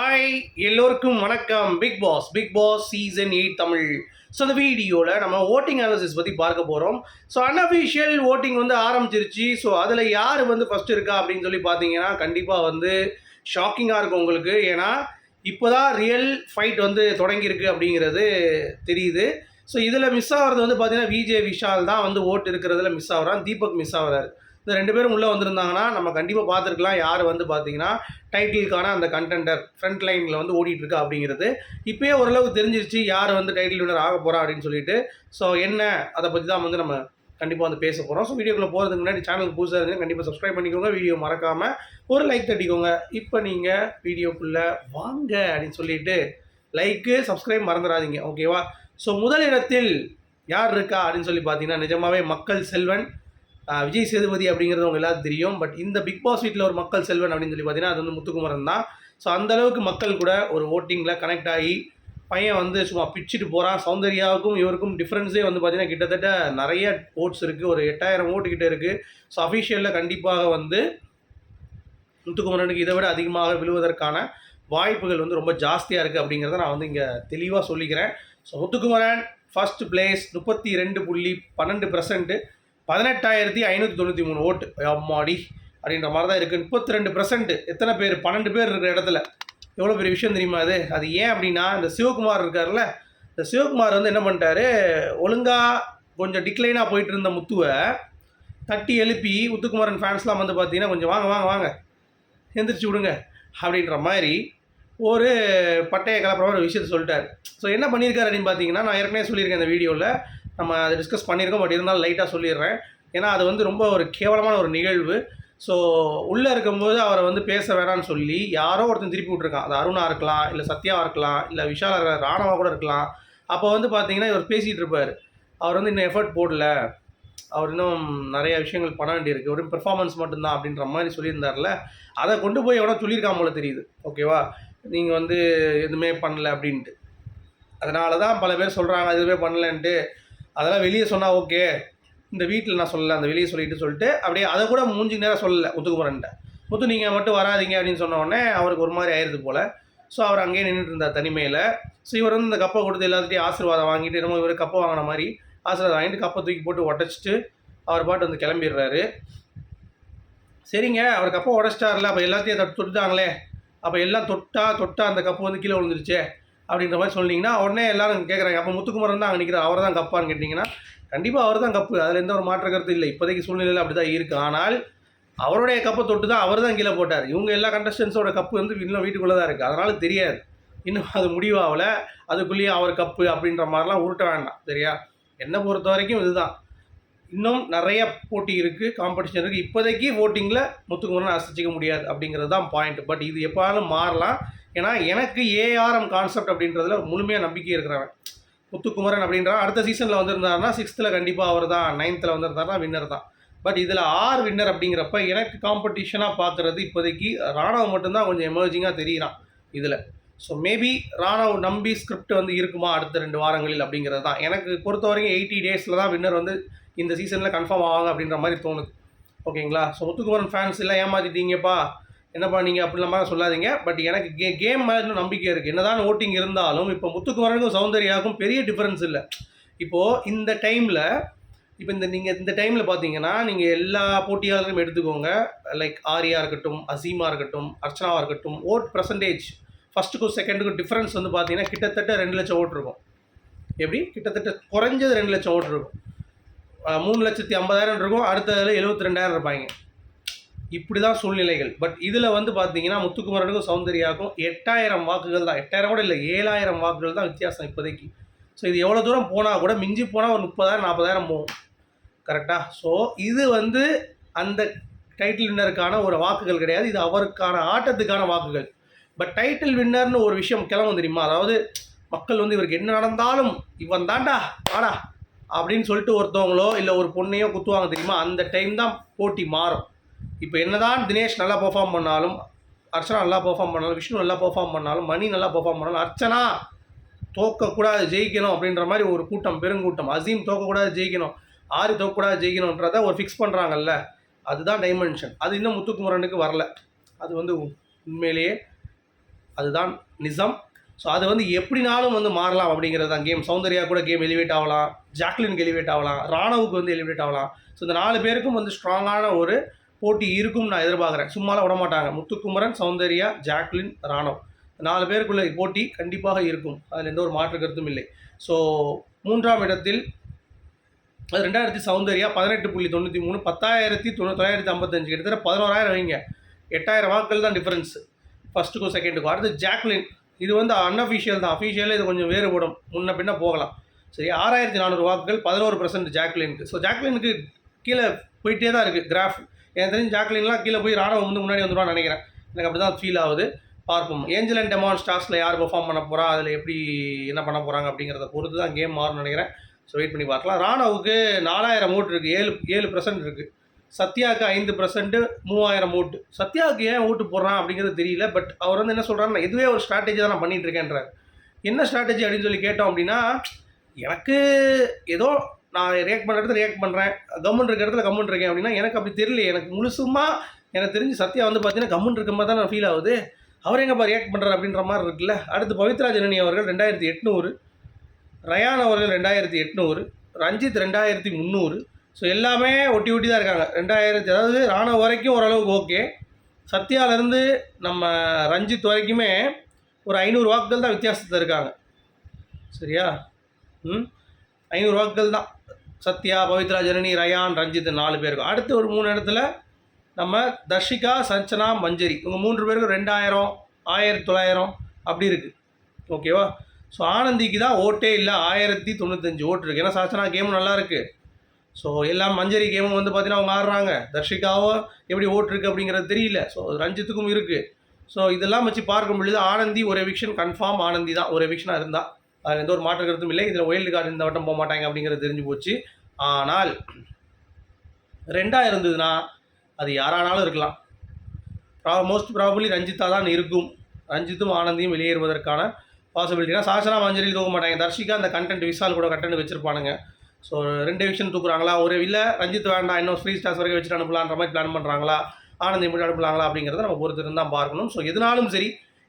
Hi எல்லோருக்கும் வணக்கம். Bigg Boss Bigg Boss season eight Tamil. So அந்த வீடியோவில் நம்ம ஓட்டிங் அனாலிசிஸ் பற்றி பார்க்க போகிறோம் ஸோ அன்அஃபிஷியல் ஓட்டிங் வந்து ஆரம்பிச்சிருச்சு. ஸோ அதில் யார் வந்து ஃபஸ்ட் இருக்கா அப்படின்னு சொல்லி பார்த்தீங்கன்னா கண்டிப்பாக வந்து ஷாக்கிங்காக இருக்கும் உங்களுக்கு. ஏன்னா இப்போ தான் ரியல் ஃபைட் வந்து தொடங்கியிருக்கு அப்படிங்கிறது தெரியுது. ஸோ இதில் மிஸ் ஆகிறது வந்து பார்த்தீங்கன்னா விஜே விஷால் தான் வந்து ஓட்டு இருக்கிறதுல மிஸ் ஆகுறான். தீபக் மிஸ் ஆகிறாரு. இந்த ரெண்டு பேரும் உள்ளே வந்திருந்தாங்கன்னா நம்ம கண்டிப்பாக பார்த்துருக்கலாம். யார் வந்து பார்த்தீங்கன்னா டைட்டிலுக்கான அந்த கண்டெண்டர் ஃப்ரண்ட் லைனில் வந்து ஓடிட்டு இருக்கா அப்படிங்கிறது. இப்போயே ஓரளவுக்கு தெரிஞ்சிருச்சு யார் வந்து டைட்டில் வினர் ஆக போகிறா அப்படின்னு சொல்லிட்டு. ஸோ என்ன அதை பற்றி தான் வந்து நம்ம கண்டிப்பாக வந்து பேச போகிறோம் ஸோ வீடியோக்குள்ளே போகிறதுக்கு முன்னாடி சேனலுக்கு புதுசாக இருந்தீங்க கண்டிப்பாக சப்ஸ்கிரைப் பண்ணிக்கோங்க. வீடியோ மறக்காமல் ஒரு லைக் தட்டிக்கோங்க. இப்போ நீங்கள் வீடியோக்குள்ளே வாங்க அப்படின்னு சொல்லிட்டு லைக்கு சப்ஸ்கிரைப் மறந்துடாதீங்க. ஓகேவா ஸோ முதல் இடத்தில் யார் இருக்கா அப்படின்னு சொல்லி பார்த்தீங்கன்னா நிஜமாவே மக்கள் செல்வன் விஜய் சேதுபதி அப்படிங்கிறது அவங்க எல்லாத்துக்கும் தெரியும். பட் இந்த பிக் பாஸ் வீட்டில் ஒரு மக்கள் செல்வன் அப்படின்னு சொல்லி பார்த்தீங்கன்னா அது வந்து முத்துக்குமரன் தான். ஸோ அந்தளவுக்கு மக்கள் கூட ஒரு ஓட்டிங்கில் கனெக்ட் ஆகி பையன் வந்து சும்மா பிச்சுட்டு போகிறான் சௌந்தர்யாவுக்கும் இவருக்கும் டிஃப்ரென்ஸே வந்து பார்த்தீங்கன்னா கிட்டத்தட்ட நிறைய ஓட்ஸ் இருக்குது ஒரு எட்டாயிரம் ஓட்டு கிட்ட இருக்குது ஸோ அஃபிஷியலில் கண்டிப்பாக வந்து முத்துக்குமரனுக்கு இதை விட அதிகமாக விழுவதற்கான வாய்ப்புகள் வந்து ரொம்ப ஜாஸ்தியாக இருக்குது அப்படிங்கிறத நான் வந்து இங்கே தெளிவாக சொல்லிக்கிறேன். ஸோ முத்துக்குமரன் ஃபர்ஸ்ட் பிளேஸ் முப்பத்தி ரெண்டு புள்ளி பன்னெண்டு பர்சன்ட்டு பதினெட்டாயிரத்தி ஐநூற்றி தொண்ணூற்றி மூணு ஓட்டு. அம்மாடி அப்படின்ற மாதிரி தான் இருக்குது முப்பத்தி ரெண்டு பர்சன்ட் எத்தனை பேர்? பன்னெண்டு பேர் இருக்கிற இடத்துல. எவ்வளோ பெரிய விஷயம் தெரியுமா அது? அது ஏன் அப்படின்னா இந்த சிவகுமார் இருக்கார்ல இந்த சிவகுமார் வந்து என்ன பண்ணிட்டாரு? ஒழுங்காக கொஞ்சம் டிக்ளைனாக போயிட்டு இருந்த முத்துவை தட்டி எழுப்பி முத்துக்குமாரன் ஃபேன்ஸ்லாம் வந்து பார்த்தீங்கன்னா கொஞ்சம் வாங்க வாங்க வாங்க எந்திரிச்சு விடுங்க அப்படின்ற மாதிரி ஒரு பட்டைய கலப்புற ஒரு விஷயத்த சொல்லிட்டார். ஸோ என்ன பண்ணியிருக்காரு அப்படின்னு பார்த்தீங்கன்னா நான் ஏற்கனவே சொல்லியிருக்கேன் இந்த வீடியோவில் நம்ம அதை டிஸ்கஸ் பண்ணியிருக்கோம் பட் இருந்தாலும் லைட்டாக சொல்லிடுறேன். ஏன்னா அது வந்து ரொம்ப ஒரு கேவலமான ஒரு நிகழ்வு. ஸோ உள்ளே இருக்கும்போது அவரை வந்து பேச வேணான்னு சொல்லி யாரோ ஒருத்தன் திருப்பி விட்ருக்கான் அது அருணாக இருக்கலாம் இல்லை சத்யாவாக இருக்கலாம் இல்லை விஷாலாக இருக்கலாம் ராணவா கூட இருக்கலாம். அப்போ வந்து பார்த்தீங்கன்னா இவர் பேசிகிட்டு இருப்பார். அவர் வந்து இன்னும் எஃபர்ட் போடல. அவர் இன்னும் நிறைய விஷயங்கள் பண்ண வேண்டியிருக்கு. ஒரு பெர்ஃபார்மன்ஸ் மட்டும்தான் அப்படின்ற மாதிரி சொல்லியிருந்தார்ல. அதை கொண்டு போய் எவ்வளோ சொல்லியிருக்கான் போல தெரியுது. ஓகேவா நீங்கள் வந்து எதுவுமே பண்ணல அப்படின்ட்டு. அதனால தான் பல பேர் சொல்கிறாங்க எதுவுமே பண்ணலன்ட்டு. அதெல்லாம் வெளியே சொன்னால் ஓகே. இந்த வீட்டில் நான் சொல்லலை அந்த வெளியே சொல்லிட்டு சொல்லிட்டு அப்படியே அதை கூட மூஞ்சி நேரம் சொல்லலை முத்துக்குமரன்ட்ட. முத்து நீங்கள் மட்டும் வராதீங்க அப்படின்னு சொன்ன உடனே அவருக்கு ஒரு மாதிரி ஆயிடுது போல். ஸோ அவர் அங்கேயே நின்றுட்டு இருந்தார் தனிமையில். ஸோ இவர் வந்து இந்த கப்பை கொடுத்து எல்லாத்துட்டையும் ஆசீர்வாதம் வாங்கிட்டு என்னமோ இவர் கப்பை வாங்கின மாதிரி ஆசீர்வாதம் வாங்கிட்டு கப்பை தூக்கி போட்டு உடச்சிட்டு அவர் பாட்டு வந்து கிளம்பிடுறாரு. சரிங்க அவர் கப்பை உடச்சிட்டார்ல அப்போ எல்லாத்தையும் தொட்டு தொட்டுட்டாங்களே. அப்போ எல்லாம் தொட்டா தொட்டா அந்த கப்பு வந்து கீழே விழுந்துருச்சே. அப்படின்ற மாதிரி சொன்னீங்கன்னா உடனே எல்லாரும் கேட்குறாங்க அப்போ முத்துக்குமரன் தான் அங்கே நிற்கிறார் அவர் தான் கப்பான்னு கேட்டிங்கன்னா கண்டிப்பாக அவர் தான் கப்பு. அதில் எந்த ஒரு மாற்ற கருத்து இல்லை. இப்போதைக்கு சூழ்நிலையில் அப்படி தான் இருக்குது ஆனால் அவருடைய கப்பை தொட்டு தான் அவர் தான் கீழே போட்டார். இவங்க எல்லா கண்டஸ்டன்ஸோட கப்பு வந்து இன்னும் வீட்டுக்குள்ளே தான் இருக்குது அதனால் தெரியாது. இன்னும் அது முடிவாகலை. அதுக்குள்ளேயே அவர் கப்பு அப்படின்ற மாதிரிலாம் உருட்ட வேண்டாம். சரியா? என்னை பொறுத்த வரைக்கும் இதுதான். இன்னும் நிறைய போட்டி இருக்குது காம்படிஷன் இருக்குது இப்போதைக்கு ஓட்டிங்கில் முத்துக்குமரன் அசைச்சிக்க முடியாது அப்படிங்கிறது தான் பாயிண்ட் பட் இது எப்போனாலும் மாறலாம். ஏன்னா எனக்கு ஏஆர்எம் கான்செப்ட் அப்படின்றதுல முழுமையாக நம்பிக்கை இருக்கிறவன். முத்துக்குமரன் அப்படின்றவன் அடுத்த சீசனில் வந்திருந்தாருன்னா சிக்ஸ்த்தில் கண்டிப்பாக அவர் தான். நைன்த்தில் வந்திருந்தாருன்னா வின்னர் தான். பட் இதில் ஆர் வின்னர் அப்படிங்கிறப்ப எனக்கு காம்படிஷனாக பார்க்குறது இப்போதைக்கு ராணவ் மட்டும்தான் கொஞ்சம் எமர்ஜிங்காக தெரியுறான் இதில். ஸோ மேபி ராணவ் நம்பி ஸ்கிரிப்ட் வந்து இருக்குமா அடுத்த ரெண்டு வாரங்களில் அப்படிங்கிறது தான். எனக்கு பொறுத்த வரைக்கும் எயிட்டி டேஸில் தான் வின்னர் வந்து இந்த சீசனில் கன்ஃபார்ம் ஆவாங்க அப்படின்ற மாதிரி தோணுது. ஓகேங்களா ஸோ முத்துக்குமரன் ஃபேன்ஸ் எல்லாம் ஏமாற்றிட்டீங்கப்பா என்னப்பா நீங்கள் அப்படிலாம் சொல்லாதீங்க. பட் எனக்கு கே கேம் மேலே நம்பிக்கை இருக்குது என்னதான் ஓட்டிங் இருந்தாலும் இப்போ முத்துக்குமரனுக்கும் சௌந்தர்யாவுக்கும் பெரிய டிஃப்ரென்ஸ் இல்லை. இப்போது இந்த டைமில் இப்போ இந்த நீங்கள் இந்த டைமில் பார்த்தீங்கன்னா நீங்கள் எல்லா போட்டியாளர்களும் எடுத்துக்கோங்க. லைக் ஆரியா இருக்கட்டும் அசீமா இருக்கட்டும் அர்ச்சனாவாக இருக்கட்டும் ஓட் பர்சன்டேஜ் ஃபஸ்ட்டுக்கும் செகண்டுக்கும் டிஃப்ரென்ஸ் வந்து பார்த்தீங்கன்னா கிட்டத்தட்ட ரெண்டு லட்சம் ஓட்டு இருக்கும். எப்படி? கிட்டத்தட்ட குறைஞ்சது ரெண்டு லட்சம் ஓட்டு இருக்கும். மூணு லட்சத்தி ஐம்பதாயிரம் இருக்கும். அடுத்ததில் எழுபத்தி ரெண்டாயிரம் இருப்பாங்க. இப்படி தான் சூழ்நிலைகள். பட் இதில் வந்து பார்த்தீங்கன்னா முத்துக்குமரனுக்கும் சௌந்தர்யாவுக்கும் எட்டாயிரம் வாக்குகள் தான். எட்டாயிரம் கூட இல்லை ஏழாயிரம் வாக்குகள் தான் வித்தியாசம் இப்போதைக்கு. ஸோ இது எவ்வளோ தூரம் போனால் கூட மிஞ்சி போனால் ஒரு முப்பதாயிரம் நாற்பதாயிரம் போகும். கரெக்டாக ஸோ இது வந்து அந்த டைட்டில் வின்னருக்கான ஒரு வாக்குகள் கிடையாது. இது அவருக்கான ஆட்டத்துக்கான வாக்குகள். பட் டைட்டில் வின்னர்னு ஒரு விஷயம் கிளம்பும் தெரியுமா? அதாவது மக்கள் வந்து இவருக்கு என்ன நடந்தாலும் இவன் தாண்டா வாடா அப்படின்னு சொல்லிட்டு ஒருத்தவங்களோ இல்லை ஒரு பொண்ணையோ குத்துவாங்க தெரியுமா? அந்த டைம் தான் போட்டி மாறும். இப்போ என்னதான் தினேஷ் நல்லா பெர்ஃபார்ம் பண்ணாலும் அர்ச்சனா நல்லா பெர்ஃபார்ம் பண்ணாலும் விஷ்ணு நல்லா பெர்ஃபார்ம் பண்ணாலும் மணி நல்லா பெர்ஃபார்ம் பண்ணாலும் அர்ச்சனா தோக்கக்கூடாது ஜெயிக்கணும் அப்படின்ற மாதிரி ஒரு கூட்டம் பெருங்கூட்டம். அசீம் தோக்கக்கூடாது ஜெயிக்கணும் ஆறு தோக்கக்கூடாது ஜெயிக்கணுன்றத ஒரு ஃபிக்ஸ் பண்ணுறாங்கல்ல அதுதான் டைமென்ஷன் அது இன்னும் முத்துக்குமரனுக்கு வரல. அது வந்து உண்மையிலேயே அதுதான் நிசம் ஸோ அது வந்து எப்படினாலும் வந்து மாறலாம் அப்படிங்கிறது தான் கேம். சௌந்தர்யா கூட கேம் எலிவேட் ஆகலாம் ஜாக்லின் எலிவேட் ஆகலாம் ராணவுக்கு வந்து எலிவேட் ஆகலாம். ஸோ இந்த நாலு பேருக்கும் வந்து ஸ்ட்ராங்கான ஒரு போட்டி இருக்கும் நான் எதிர்பார்க்குறேன். சும்மாலாம் விட மாட்டாங்க முத்துக்குமரன் சௌந்தர்யா ஜாக்லின் ராணவ். நாலு பேருக்குள்ள போட்டி கண்டிப்பாக இருக்கும். அதில் எந்த ஒரு மாற்று கருத்தும் இல்லை. ஸோ மூன்றாம் இடத்தில் அது ரெண்டாயிரத்தி சௌந்தர்யா பதினெட்டு புள்ளி தொண்ணூற்றி மூணு பத்தாயிரத்தி தொண்ணூ தொள்ளாயிரத்தி ஐம்பத்தஞ்சு. கிட்டத்தட்ட பதினோராயிரம் வைங்க. எட்டாயிரம் வாக்குகள் தான் டிஃப்ரென்ஸ் ஃபஸ்ட்டுக்கும் செகண்டுக்கும் அடுத்து ஜாக்லின். இது வந்து அன்அஃபிஷியல் தான். அஃபீஷியலே இது கொஞ்சம் வேறுபடும். முன்ன பின்ன போகலாம். சரி ஆறாயிரத்தி நானூறு வாக்குகள் பதினோரு பர்சன்ட் ஜாக்லினுக்கு. ஸோ ஜாக்லினுக்கு கீழே போயிட்டே தான் இருக்குது கிராஃப் எனக்கு தெரிஞ்சு ஜாக்லின்லாம் கீழே போய் ராணுவம் வந்து முன்னாடி வந்துடுவான்னு நினைக்கிறேன். எனக்கு அப்படி தான் ஃபீல் ஆகுது. பார்ப்போம். ஏஞ்சல் அண்ட் டெமான் ஸ்டார்ஸில் யார் பெர்ஃபார்ம் பண்ண போகிறா அதில் எப்படி என்ன பண்ண போகிறாங்க அப்படிங்கிறத பொறுத்து தான் கேம் மாறும்னு நினைக்கிறேன். ஸோ வெயிட் பண்ணி பார்க்கலாம். ராணாவுக்கு நாலாயிரம் ஓட்டு இருக்குது ஏழு ஏழு பர்சன்ட் இருக்குது சத்யாவுக்கு ஐந்து பர்சன்ட்டு மூவாயிரம் ஓட்டு. சத்யாவுக்கு ஏன் ஓட்டு போடுறான் அப்படிங்கிறது தெரியல. பட் அவர் வந்து என்ன சொல்கிறாருன்னா இதுவே ஒரு ஸ்ட்ராட்டஜி தான் நான் பண்ணிகிட்டு இருக்கேன்றார். என்ன ஸ்ட்ராட்டஜி அப்படின்னு சொல்லி கேட்டோம் அப்படின்னா எனக்கு ஏதோ நான் ரியாக்ட் பண்ணுற இடத்துல ரியாக்ட் பண்ணுறேன் கவர்மெண்ட் இருக்க இடத்துல கவர்மெண்ட் இருக்கேன் அப்படின்னா எனக்கு அப்படி தெரியல எனக்கு முழுசுமா எனக்கு தெரிஞ்சு சத்யா வந்து பார்த்தீங்கன்னா கவர்மெண்ட் இருக்க மாதிரி தான் நான் ஃபீல் ஆகுது. அவர் எங்கப்பா ரியாக்ட் பண்ணுறாரு அப்படின்ற மாதிரி இருக்குல்ல? அடுத்து பவித்ரா ஜனனி அவர்கள் ரெண்டாயிரத்தி எட்நூறு ரயான் அவர்கள் ரெண்டாயிரத்தி எட்நூறு ரஞ்சித் ரெண்டாயிரத்தி முந்நூறு. ஸோ எல்லாமே ஒட்டி ஒட்டி தான் இருக்காங்க. ரெண்டாயிரத்தி அதாவது ராணுவ வரைக்கும் ஓரளவுக்கு ஓகே சத்யாலேருந்து நம்ம ரஞ்சித் வரைக்குமே ஒரு ஐநூறு வாக்குகள் தான் வித்தியாசத்தில் இருக்காங்க. சரியா? ஐநூறு வாக்குகள் தான் சத்யா பவித்ரா ஜனனி ரயான் ரஞ்சித் நாலு பேருக்கும் அடுத்து ஒரு மூணு இடத்துல நம்ம தர்ஷிகா சஞ்சனா மஞ்சரி. இவங்க மூன்று பேருக்கும் ரெண்டாயிரம் ஆயிரத்தி தொள்ளாயிரம் அப்படி இருக்குது ஓகேவா ஸோ ஆனந்திக்கு தான் ஓட்டே இல்லை. ஆயிரத்தி தொண்ணூத்தஞ்சு ஓட்டு இருக்குது ஏன்னா சாச்சனா கேமும் நல்லா இருக்குது ஸோ எல்லாம் மஞ்சரி கேமும் வந்து பார்த்தீங்கன்னா அவங்க ஆடுறாங்க. தர்ஷிகாவோ எப்படி ஓட்டு இருக்குது அப்படிங்கிறது தெரியல. ஸோ ரஞ்சித்துக்கும் இருக்குது ஸோ இதெல்லாம் வச்சு பார்க்கும் பொழுது ஆனந்தி ஒரு எவிக்ஷன் கன்ஃபார்ம் ஆனந்தி தான். ஒரு எவிக்ஷனாக இருந்தால் அதில் எந்த ஒரு மாற்று கருத்தும் இல்லை. இதில் ஒயில்டு கார்டு இந்த வட்டம் போக மாட்டாங்க அப்படிங்கிறது தெரிஞ்சு போச்சு. ஆனால் ரெண்டாக இருந்ததுன்னா அது யாரானாலும் இருக்கலாம். ப்ரா மோஸ்ட் ப்ராபப்ளி ரஞ்சித்தா தான் இருக்கும். ரஞ்சித்தும் ஆனந்தியும் வெளியேறுவதற்கான பாசிபிலிட்டினா சாசனா மஞ்சரி தூக்க மாட்டாங்க தர்ஷிகா அந்த கண்டென்ட் விசால் கூட கண்டென்ட் வச்சுருப்பானுங்க. ஸோ ரெண்டு விஷயம் தூக்குறாங்களா? ஒரு இல்லை ரஞ்சித் வேண்டாம் இன்னும் ஃப்ரீ ஸ்டார்ஸ் வரைக்கும் வச்சுட்டு அனுப்பலான்ற மாதிரி பிளான் பண்ணுறாங்களா ஆனந்தி மட்டும் அனுப்பலாங்களா? அப்படிங்கிறத நம்ம பொறுத்திருந்து தான் பார்க்கணும். ஸோ எதுனாலும் சரி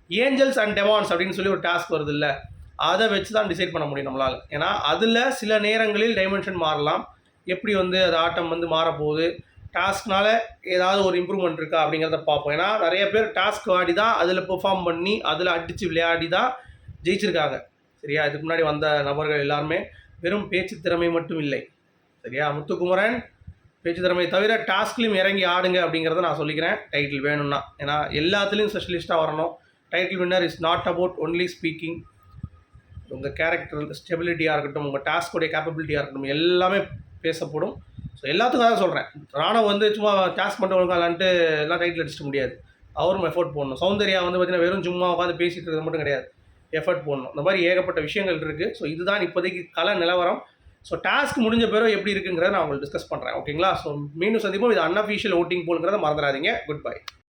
ஏஞ்சல்ஸ் அண்ட் டெமான்ஸ் அப்படின்னு சொல்லி ஒரு டாஸ்க் வருது இல்லை. அதை வச்சு தான் டிசைட் பண்ண முடியும் நம்மளால். ஏன்னா அதில் சில நேரங்களில் டைமென்ஷன் மாறலாம். எப்படி வந்து அது ஆட்டம் வந்து மாறப்போகுது? டாஸ்க்னால ஏதாவது ஒரு இம்ப்ரூவ்மெண்ட் இருக்கா? அப்படிங்கிறத பார்ப்போம். ஏன்னா நிறைய பேர் டாஸ்க் ஆடி தான் அதில் பெர்ஃபார்ம் பண்ணி அதில் அடித்து விளையாடி தான் ஜெயிச்சிருக்காங்க. சரியா? இதுக்கு முன்னாடி வந்த நபர்கள் எல்லாருமே வெறும் பேச்சு திறமை மட்டும் இல்லை. சரியா? முத்துக்குமரன் பேச்சு திறமை தவிர டாஸ்க்லையும் இறங்கி ஆடுங்க அப்படிங்கிறத நான் சொல்லிக்கிறேன். டைட்டில் வேணும்னா. ஏன்னா எல்லாத்துலேயும் ஸ்பெஷலிஸ்ட்டாக வரணும். Title winner is not about only speaking உங்கள் கேரக்டர் ஸ்டெபிலிட்டியாக இருக்கட்டும் உங்கள் டாஸ்க்குடைய கேப்பபிலிட்டியாக இருக்கட்டும் எல்லாமே பேசப்படும். ஸோ எல்லாத்துக்கும் தான் சொல்கிறேன் ராணுவ வந்து சும்மா டாஸ்க் மட்டும் ஒழுங்காலான்ட்டு எல்லாம் டைட்டில் அடிச்சிட முடியாது. அவரும் எஃபோர்ட் போடணும். சௌந்தர்யா வந்து பார்த்தீங்கன்னா வெறும் சும்மா உட்காந்து பேசிட்டு இருக்கிறது மட்டும் கிடையாது. எஃபர்ட் போடணும். இந்த மாதிரி ஏகப்பட்ட விஷயங்கள் இருக்குது ஸோ இதுதான் இப்போதைக்கு கல நிலவரம். ஸோ டாஸ்க் முடிஞ்ச பிறகு எப்படி இருக்குங்கிறத நான் உங்களுக்கு டிஸ்கஸ் பண்ணுறேன் ஓகேங்களா ஸோ மீண்டும் சந்திப்போம். இது அன்அஃபிஷியல் ஓட்டிங் போலுங்கிறத மறந்துடாதீங்க. Good bye